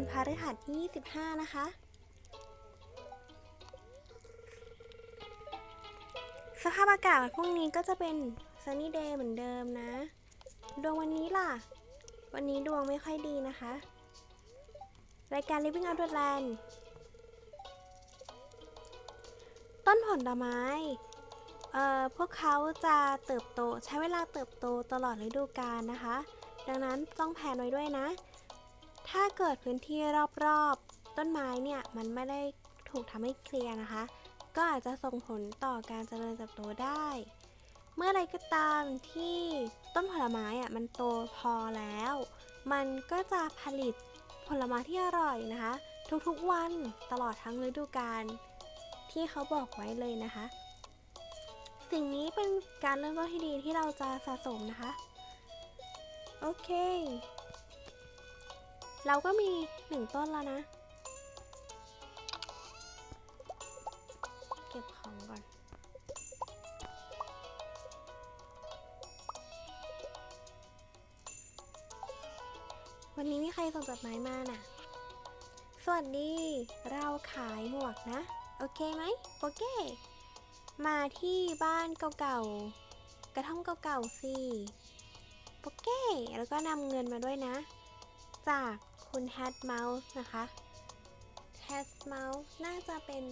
วันพฤหัสที่ 25 นะคะ สภาพอากาศวันพรุ่งนี้ก็จะเป็น sunny day เหมือนเดิมนะ ดวงวันนี้ล่ะ วันนี้ดวงไม่ค่อยดีนะคะ รายการ Living Outdoorland ต้นผลไม้ เอ่อ พวกเขาจะเติบโตใช้เวลาเติบโตตลอดฤดูกาลนะคะ ดังนั้นต้องแผนไว้ด้วยนะ ถ้าเกิดพื้นที่รอบๆ ต้นไม้เนี่ยมันไม่ได้ถูกทำให้เคลียร์นะคะ ก็อาจจะส่งผลต่อการเจริญเติบโตได้ เมื่อไรก็ตามที่ต้นผลไม้อะมันโตพอแล้ว มันก็จะผลิตผลไม้ที่อร่อยนะคะ ทุกๆวันตลอดทั้งฤดูกาลที่เขาบอกไว้เลยนะคะ สิ่งนี้เป็นการเริ่มต้นที่ดีที่เราจะสะสมนะคะ โอเค เราก็มีหนึ่งต้นแล้วนะ เก็บของก่อน วันนี้มีใครส่งจดหมายมาน่ะ สวัสดี เราขายหมวกนะ โอเคไหมโอเค มาที่บ้านเก่าๆ กระท่อมเก่าๆสิโอเค แล้วก็นำเงินมาด้วยนะ จาก คุณ Hat Mouse นะคะ Hat Mouse น่าจะเป็น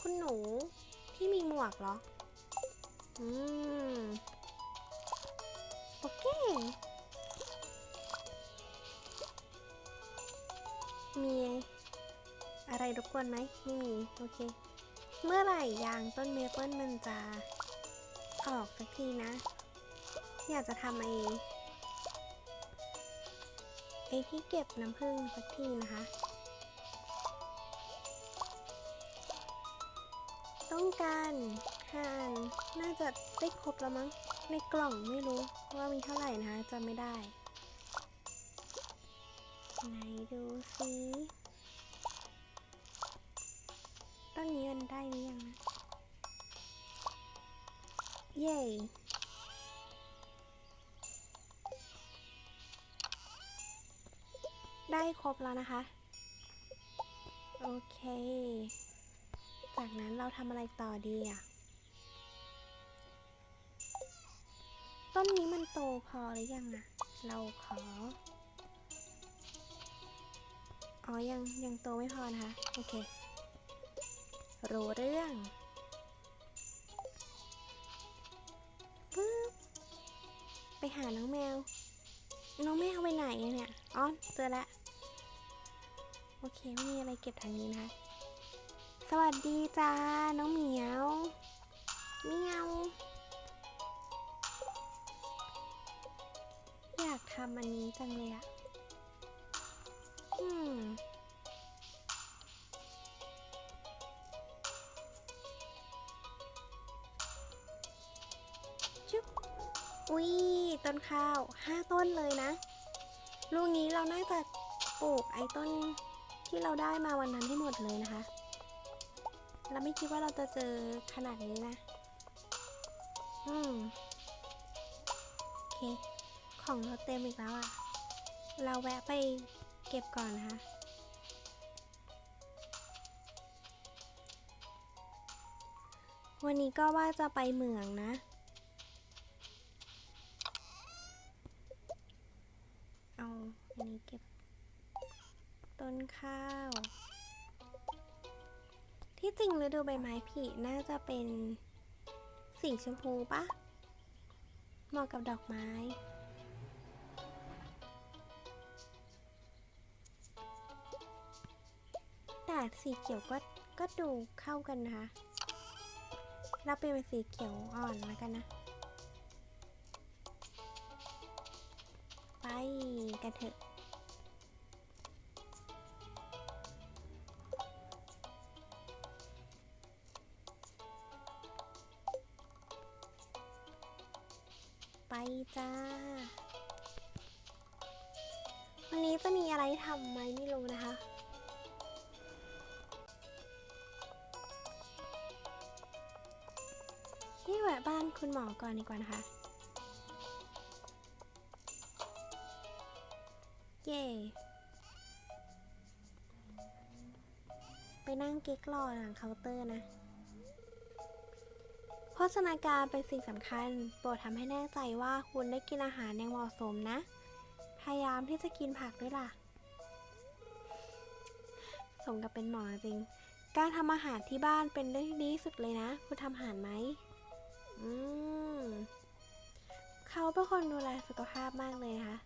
คุณหนูที่มีหมวกเหรอ อืม โอเค มีอะไรรบกวนไหมไม่มี โอเค เมื่อไหร่ยางต้นเมเปิลมันจะออกสักทีนะ อยากจะทำไอ้ ไอ้ที่เก็บน้ำผึ้งสักทีนะคะ ต้องการห้านน่าจะได้ครบแล้วมั้ง ในกล่องไม่รู้ว่ามีเท่าไหร่นะคะจำไม่ได้ ไหนดูสิต้นนี้มันได้หรือยังนะ เย้ ได้ครบแล้วนะคะ โอเค จากนั้นเราทำอะไรต่อดีอะ ต้นนี้มันโตพอหรือยังอะ เราขอ อ๋อ ยังยังโตไม่พอนะคะ โอเค รู้เรื่องปึ๊บไปหาน้องแมว น้องแมวไปไหนเนี่ย อ๋อ เจอละ โอเคไม่มีอะไรเก็บทางนี้นะคะ สวัสดีจ้า น้องเหมียวเหมียว อยากทำอันนี้จังเลยอะอืมจุ๊บอุ้ยต้นข้าวห้าต้นเลยนะลูกนี้เราน่าจะปลูกไอ้ต้น ที่เราได้มาวันนั้นให้หมดเลยนะคะ เราไม่คิดว่าเราจะเจอขนาดนี้นะ อืมโอเค ของเราเต็มอีกแล้วอะเราแวะไปเก็บก่อนนะคะ วันนี้ก็ว่าจะไปเหมืองนะ เอาอันนี้เก็บ ต้นข้าว ที่จริงฤดูใบไม้ผลิน่าจะเป็นสีชมพูปะเหมาะกับดอกไม้ แต่สีเขียวก็ก็ดูเข้ากันนะคะเราเปลี่ยนเป็นสีเขียวอ่อนแล้วกันนะ ไปกันเถอะ จ้า วันนี้จะมีอะไรทำไหมไม่รู้นะคะ นี่แวะบ้านคุณหมอก่อนดีกว่านะคะ เย่ไปนั่งเก๊กรอหลังเคาน์เตอร์นะ ภชนาการเป็นสิ่งสำคัญ โปรดทำให้แน่ใจว่าคุณได้กินอาหารอย่างเหมาะสมนะ พยายามที่จะกินผักด้วยล่ะ สมกับเป็นหมอจริง การทำอาหารที่บ้านเป็นเรื่องที่ดีที่สุดเลยนะ คุณทำอาหารไหม อืม เขาเป็นคนดูแลสุขภาพมากเลยนะคะ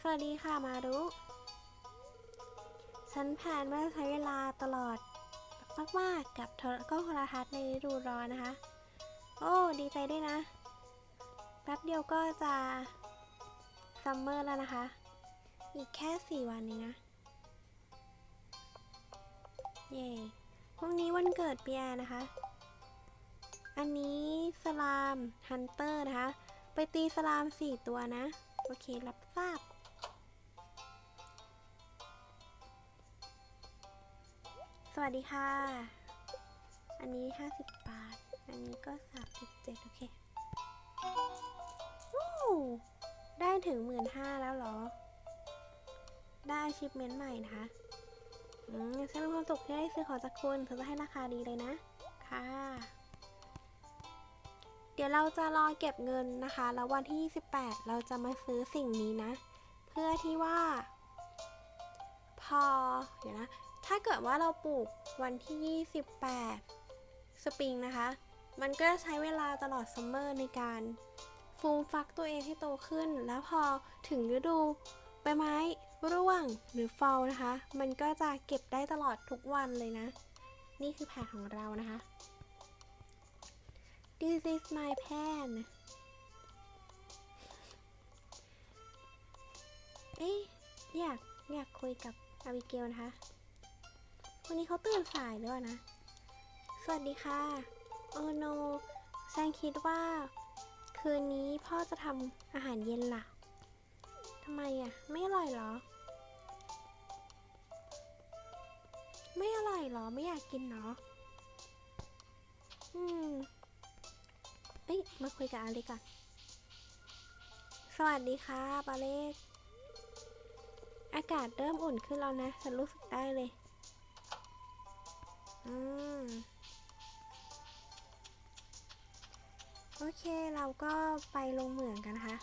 สวัสดีค่ะมารุฉันแผนว่าจะใช้เวลาตลอด มากๆกับกล้องโทรทัศน์ในฤดูร้อนนะคะ โอ้ดีใจด้วยนะแป๊บเดียวก็จะซัมเมอร์แล้วนะคะ อีกแค่ 4 วันนี้นะ เย้พรุ่งนี้วันเกิดเปียนะคะ อันนี้สลามฮันเตอร์นะคะ ไปตีสลาม 4 ตัวนะ โอเครับทราบ วัสดีค่ะ อันนี้ 50 บาท อันนี้ก็ 37 โอเค โอ้ ได้ถึง 15,000แล้วเหรอ ได้ชิปเมนต์ใหม่นะคะ อืมฉันมีความสุขที่ได้ซื้อของจากคุณเธอจะให้ราคาดีเลยนะ ค่ะ เดี๋ยวเราจะรอเก็บเงินนะคะ แล้ววันที่ 28 เราจะมาซื้อสิ่งนี้นะ เพื่อที่ว่า พอ เดี๋ยวนะ ถ้าเกิดว่าเราปลูกวันที่ 28 สปริงนะคะ มันก็จะใช้เวลาตลอดซัมเมอร์ในการฟูมฟักตัวเองให้โตขึ้น แล้วพอถึงฤดูใบไม้ร่วงหรือฟอลนะคะ มันก็จะเก็บได้ตลอดทุกวันเลยนะ นี่คือแผนของเรานะคะ This is my plan เอ๊ะอยากอยากคุยกับอาบิเกลนะคะ วันนี้เขาตื่นสายด้วยนะ สวัสดีค่ะ โอโนฉันคิดว่า คืนนี้พ่อจะทำอาหารเย็นล่ะทำไมอะ ไม่อร่อยเหรอ ไม่อร่อยเหรอ ไม่อยากกินเหรออืมเอ้ย มาคุยกับอาเล็กก่อน สวัสดีค่ะปาเล็ก อากาศเริ่มอุ่นขึ้นแล้วนะ ฉันรู้สึกได้เลย อืมโอเคเราก็ไปลงเหมืองกันนะคะ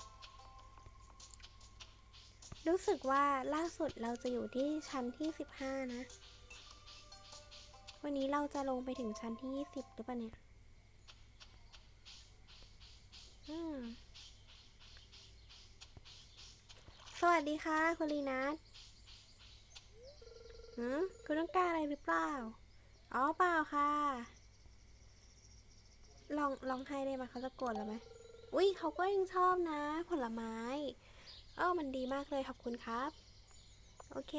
รู้สึกว่าล่าสุดเราจะอยู่ที่ชั้นที่ 15 นะ วันนี้เราจะลงไปถึงชั้นที่ 20 หรือเปล่าเนี่ย อืมสวัสดีค่ะ คุณลีนัทหืมคุณต้องการอะไรหรือเปล่า อ๋อเปล่าค่ะ ลองลองให้ได้ไหมเขาจะโกรธเราไหมอุ้ยเขาก็ยังชอบนะ ผลไม้ เออมันดีมากเลยขอบคุณครับ โอเค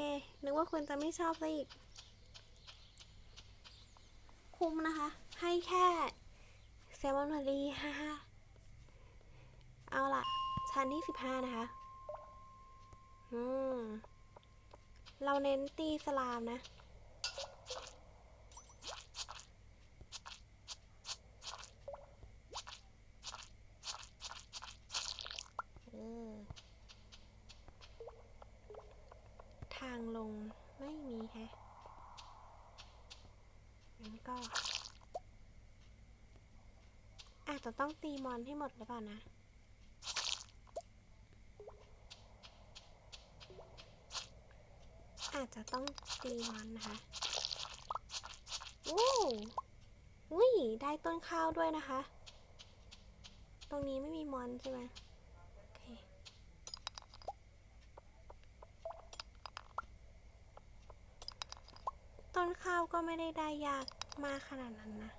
นึกว่าคุณจะไม่ชอบซะอีก คุ้มนะคะ ให้แค่แซลมอนมารีฮ่าฮ่าเอาล่ะ ชั้นที่สิบห้านะคะ อืม เราเน้นตีสลามนะ เออ ทางลงไม่มี แฮะงั้นก็อาจจะต้องตีมอนให้หมดหรือเปล่านะอาจจะต้องตีมอนนะคะโอ้อุ้ยได้ต้นข้าวด้วยนะคะ ตรงนี้ไม่มีมอนใช่ไหมโอเค ต้ นข้าวก็ไม่ได้ได้ยากมากขนาดนั้นนะ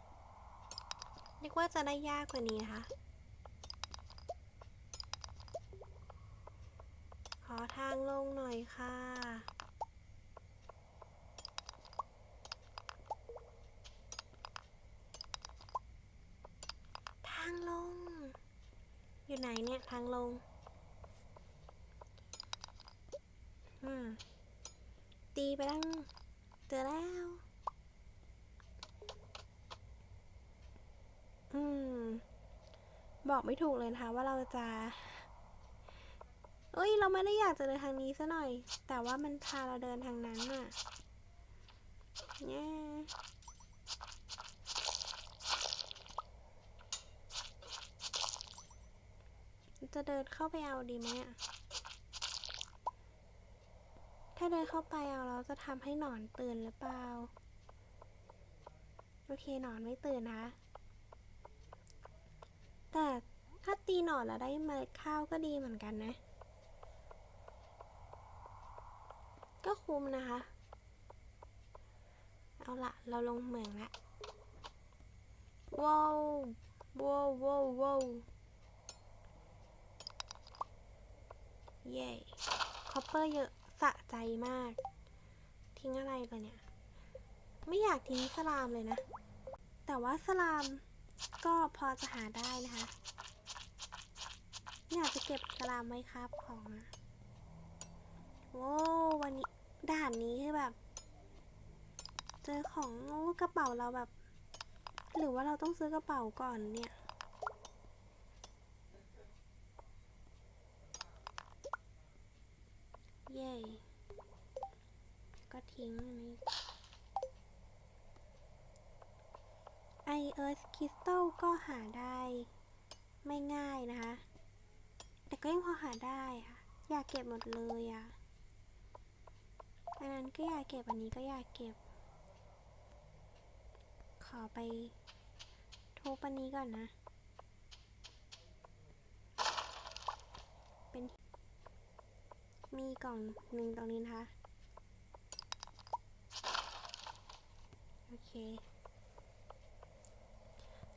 นึกว่าจะได้ยากกว่านี้นะคะ ขอทางลงหน่อยค่ะทางลงอยู่ไหนเนี่ย ทางลง อืม ตีไปแล้ว เจอแล้ว อืม บอกไม่ถูกเลยนะคะว่าเราจะเอ้ย เราไม่ได้อยากจะเดินทางนี้ซะหน่อย แต่ว่ามันพาเราเดินทางนั้นน่ะเนี่ยจะเดินเข้าไปเอาดีไหมอะ ถ้าเดินเข้าไปเอาเราจะทำให้หนอนตื่นหรือเปล่า โอเคหนอนไม่ตื่นนะ แต่ถ้าตีหนอนแล้วได้เมล็ดข้าวก็ดีเหมือนกันนะ ก็คุ้มนะคะ เอาละเราลงเหมืองละว้าวว้าวว้าวว้าวเย้คอปเปอร์เยอะ สะใจมาก ทิ้งอะไรไปเนี่ย ไม่อยากทิ้งสลามเลยนะ แต่ว่าสลามก็พอจะหาได้นะคะอยากจะเก็บสลามไว้ครับของอะโอ้วันนี้ด่านนี้คือแบบ เจอของโอ้กระเป๋าเราแบบ หรือว่าเราต้องซื้อกระเป๋าก่อนเนี่ย เย้ก็ทิ้งอันนี้ไอเอิร์ธคริสตัลก็หาได้ ไม่ง่ายนะคะ แต่ก็ยังพอหาได้ค่ะ อยากเก็บหมดเลยอะอันนั้นก็อยากเก็บ อันนี้ก็อยากเก็บ ขอไปทุบอันนี้ก่อนนะ เป็น มีกล่องหนึ่งตรงนี้นะคะ โอเค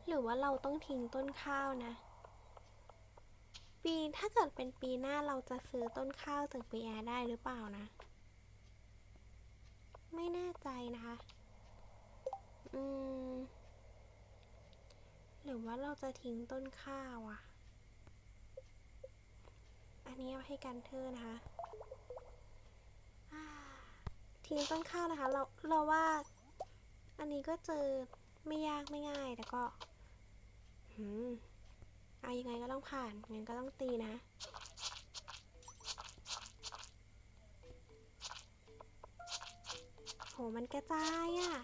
หรือว่าเราต้องทิ้งต้นข้าวนะ ปีถ้าเกิดเป็นปีหน้าเราจะซื้อต้นข้าวจากปีแอร์ได้หรือเปล่านะ ไม่แน่ใจนะคะ อืม หรือว่าเราจะทิ้งต้นข้าวอะอันนี้ให้กันเธอนะคะ ทีมต้นข้าวนะคะ เราเราว่า อันนี้ก็เจอไม่ยากไม่ง่ายแต่ก็อืมเอายังไงก็ต้องผ่านงั้นก็ต้องตีนะโหมันกระจายอะ่ะ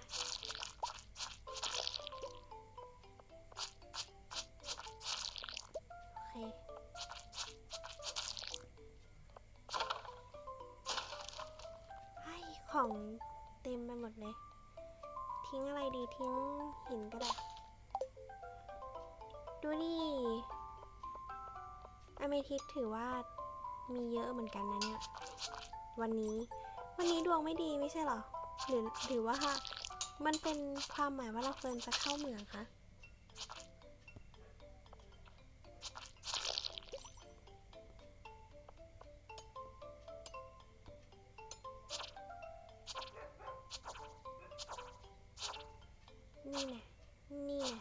ของเต็มไปหมดเลย ทิ้งอะไรดีทิ้งหินก็ได้ ดูดิอเมทิสถือว่ามีเยอะเหมือนกันนะเนี่ย วันนี้ วันนี้ดวงไม่ดีไม่ใช่หรอ หรือหรือว่ามันเป็นความหมายว่าเราเฟิรจะเข้าเหมืองคะ นี่น่นี่น่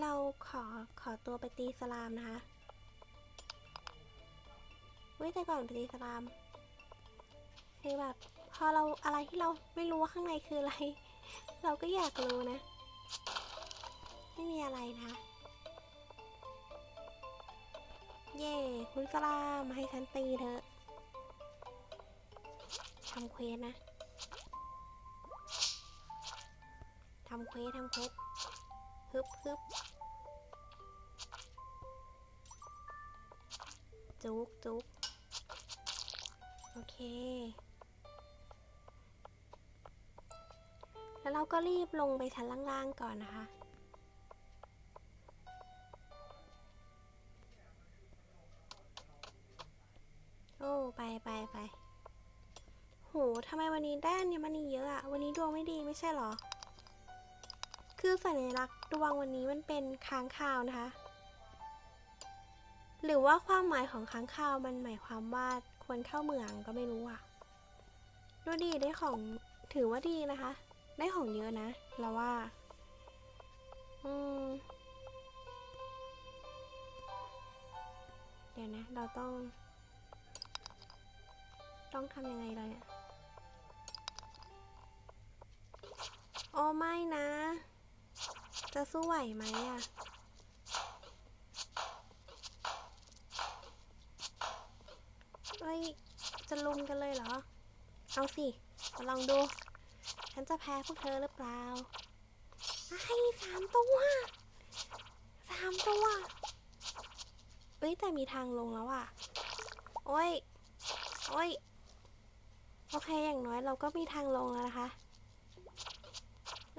เราขอขอตัวไปตีสลามนะคะเว้ยแต่ก่อนไปตีสลามคือแบบพอเราอะไรที่เราไม่รู้ว่าข้างในคืออะไร เราก็อยากรู้นะ ไม่มีอะไรนะ เย่คุณสลามมาให้ฉันตีเถอะทำเควสนะทำเควสทำเควสฮึบฮึบจุกจุกโอเค แล้วเราก็รีบลงไปชั้นล่างๆก่อนนะคะ ไมวันนี้แด้านเนี่ยมันนี่เยอะอะวันนี้ดวงไม่ดีไม่ใช่หรอ คือสัญลักษณ์ดวงวันนี้มันเป็นค้างคาวนะคะ หรือว่าความหมายของค้างคาวมันหมายความว่าควรเข้าเมืองก็ไม่รู้อะดูดีได้ของถือว่าดีนะคะ ได้ของเยอะนะเราว่า อืม เดี๋ยวนะ เราต้อง ต้องทำยังไงเลยเนี่ย โอ้ไม่นะ จะสู้ไหวไหมอะเฮ้ย จะลุมกันเลยเหรอ เอาสิ มาลองดู ฉันจะแพ้พวกเธอหรือเปล่าไอ้สามตัวสามตัวเฮ้ย แต่มีทางลงแล้วอะโอ้ย โอ้ย โอเค อย่างน้อยเราก็มีทางลงแล้วนะคะ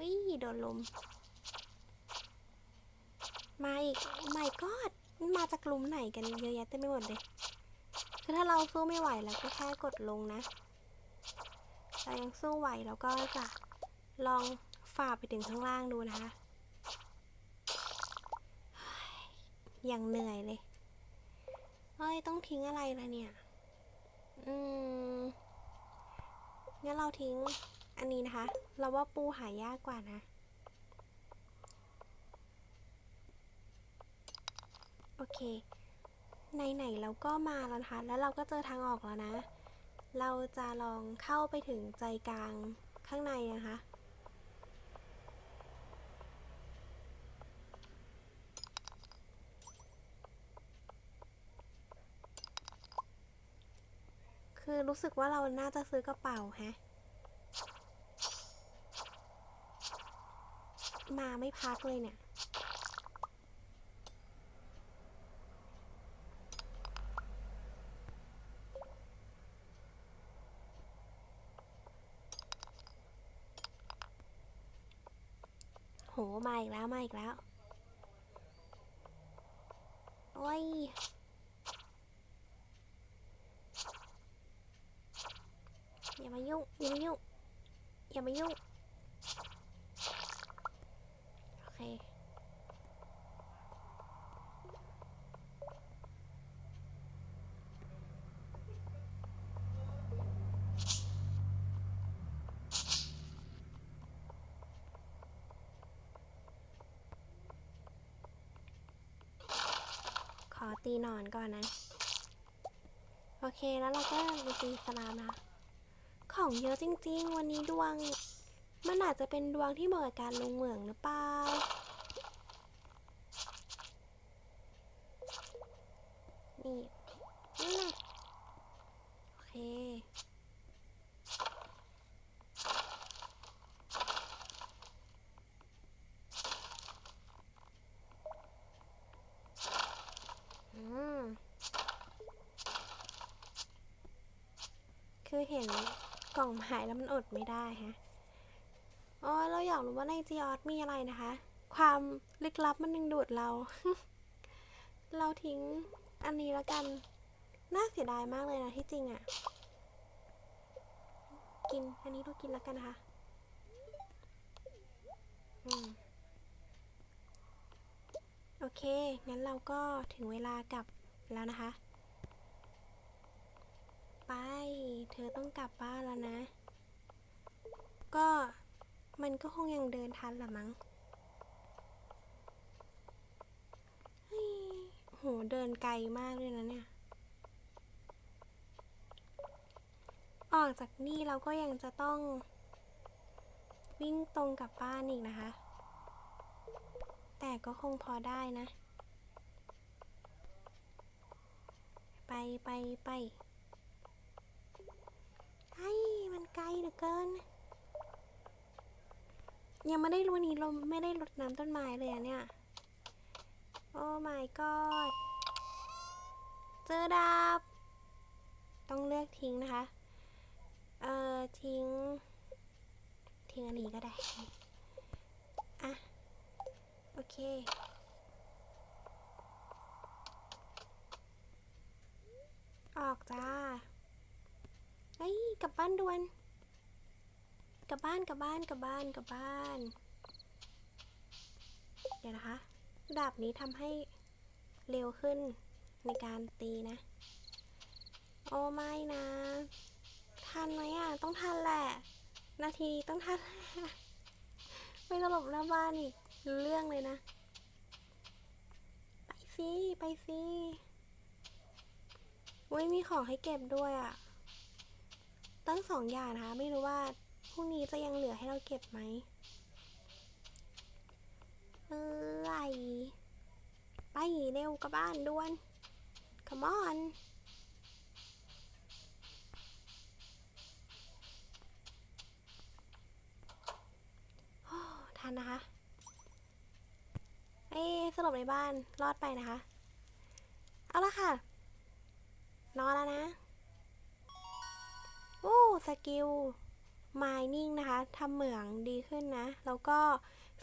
วิโดนลม มาอีกไม่กอดมาจากกลุ่มไหนกันเยอะแยะเต็มไปหมดเลย คือถ้าเราสู้ไม่ไหวเราก็แค่กดลงนะเรายังสู้ไหวเราก็จะลองฝ่าไปถึงข้างล่างดูนะคะยอย่างเหนื่อยเลย เฮ้ย ต้องทิ้งอะไรละเนี่ย อืม งั้นเราทิ้ง อันนี้นะคะ เราว่าปูหายากกว่านะ โอเค ไหนๆเราก็มาแล้วนะคะ แล้วเราก็เจอทางออกแล้วนะ เราจะลองเข้าไปถึงใจกลางข้างในนะคะคือรู้สึกว่าเราน่าจะซื้อกระเป๋าแฮะ มาไม่พักเลยเนี่ย โห มาอีกแล้ว มาอีกแล้ว โอ้ยอย่ามายุ่งอย่ามายุ่งอย่ามายุ่ง โอเค ขอตีนอนก่อนนะ โอเคแล้วเราก็ไปตีสลามนะ ของเยอะจริง ๆ วันนี้ดวง มันอาจจะเป็นดวงที่เหมาะกับการลงเหมืองหรือเปล่า นี่ นี่แหละโอเค อืม คือเห็นกล่องหายแล้วมันอดไม่ได้ฮะ อ๋อเราอยากรู้ว่าในจีออสมีอะไรนะคะ ความลึกลับมันดึงดูดเรา เราทิ้งอันนี้แล้วกัน น่าเสียดายมากเลยนะที่จริงอะ่ะ กิน อันนี้เรากินแล้วกันนะคะ อืมโอเค งั้นเราก็ถึงเวลากลับแล้วนะคะ ไป เธอต้องกลับบ้านแล้วนะ ก็ มันก็คงยังเดินทันละมั้งโห เดินไกลมากเลยนะเนี่ย ออกจากนี่เราก็ยังจะต้อง วิ่งตรงกลับบ้านอีกนะคะ แต่ก็คงพอได้นะ ไปไปไปไอ้มันไกลเหลือเกิน ยังไม่ได้รู้วันนี้เราไม่ได้รดน้ำต้นไม้เลยอะเนี่ย โอ้ my god เจอดาบ ต้องเลือกทิ้งนะคะ เอ่อ ทิ้ง ทิ้งอันนี้ก็ได้ อะ โอเคออกจ้า เฮ้ย กลับบ้านด่วน กลับบ้านกลับบ้านกลับบ้านกลับบ้าน เดี๋ยวนะคะ ดาบนี้ทำให้เร็วขึ้นในการตีนะ โอ้ไม่นะ ทันไหมอะ ต้องทันแหละ นาทีต้องทันไม่ตลบหน้าบ้านอีกเรื่องเลยนะ ไปสิไปสิอุ้ยมีของให้เก็บด้วยอะ ตั้งสองอย่างนะคะ ไม่รู้ว่า พรุ่งนี้จะยังเหลือให้เราเก็บไหมเมื่อไหไปเร็วกับบ้านด่วน come on ทันนะคะ เอ้สรุปในบ้าน รอดไปนะคะ เอาละค่ะ นอนแล้วนะ โอ้ สกิล mining นะคะทำเหมืองดีขึ้นนะ แล้วก็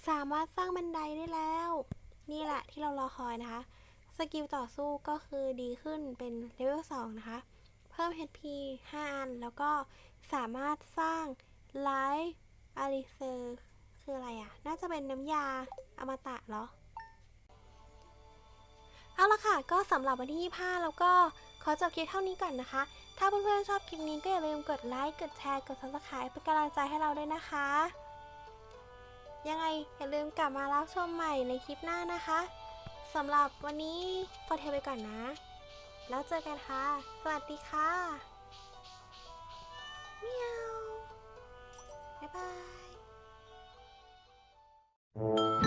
สามารถสร้างบันไดได้แล้ว นี่แหละที่เรารอคอยนะคะ สกิลต่อสู้ก็คือดีขึ้นเป็นเลเวล2นะคะ เพิ่ม HP 5 อัน แล้วก็สามารถสร้างไลฟ์อาริเซอร์คืออะไรอะ่ะ น่าจะเป็นน้ำยาอมตะเหรอ เอาละค่ะ ก็สำหรับวันที่ 25 แล้วก็ขอจบคลิปเท่านี้ก่อนนะคะ ถ้าเพื่อนๆชอบคลิปนี้ก็อย่าลืมกดไลค์ กดแชร์ กดซับสไคร b ์เป็นกำลังใจให้เราด้วยนะคะ ยังไงอย่าลืมกลับมารับชมใหม่ในคลิปหน้านะคะสำหรับวันนี้พอเทไปก่อนนะ แล้วเจอกันค่ะ สวัสดีค่ะเมียวบ๊ายบาย